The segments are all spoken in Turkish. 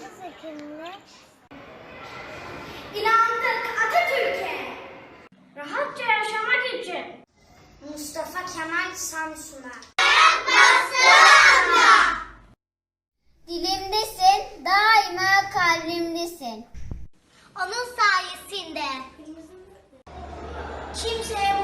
29 Ekim'le İnandık Atatürk'e. Rahatça yaşamak için. Mustafa Kemal Samsun'a. Dilimdesin, daima kalbimdesin. Onun sayesinde. Kimseye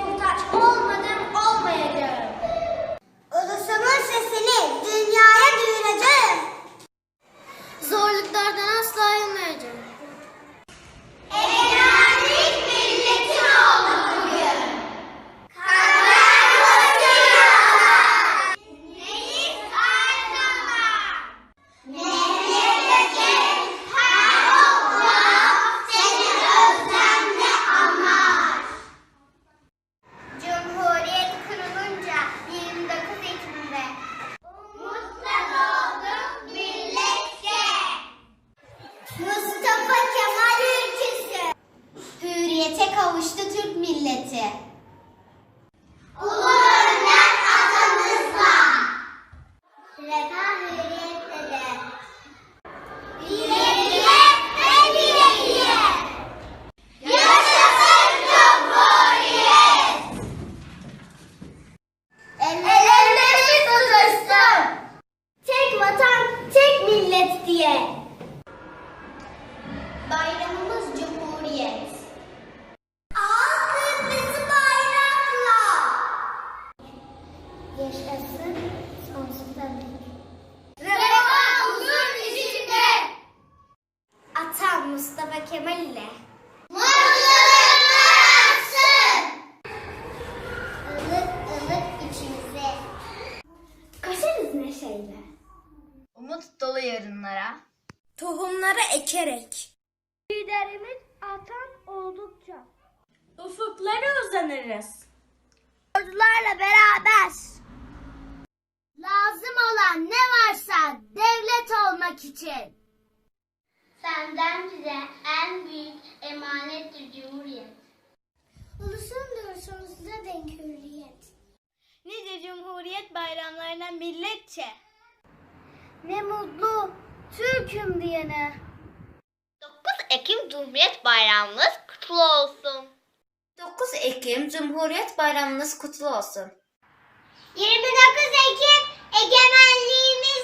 kavuştu Türk milleti. Ulu Önder atamızla Refah hürriyette de Bireyiyet ve bireyiyet Yaşasın Cumhuriyet. Ellerimiz tutuşsun. Tek vatan, tek millet diye. Bayramımız Kemal ile. Ilık ılık içimize. Koşarız neşeyle. Umut dolu yarınlara. Tohumları ekerek. Liderimiz atan oldukça. Ufuklara uzanırız. Ordularla beraber. Lazım olan ne varsa devlet olmak için. Senden bize en büyük emanettir Cumhuriyet. Ulusundur sonsuza denk hürriyet. Nice Cumhuriyet bayramlarına milletçe. Ne mutlu Türk'üm diyene. 9 Ekim Cumhuriyet Bayramınız kutlu olsun. 9 Ekim Cumhuriyet Bayramınız kutlu olsun. 29 Ekim egemenliğimizdir.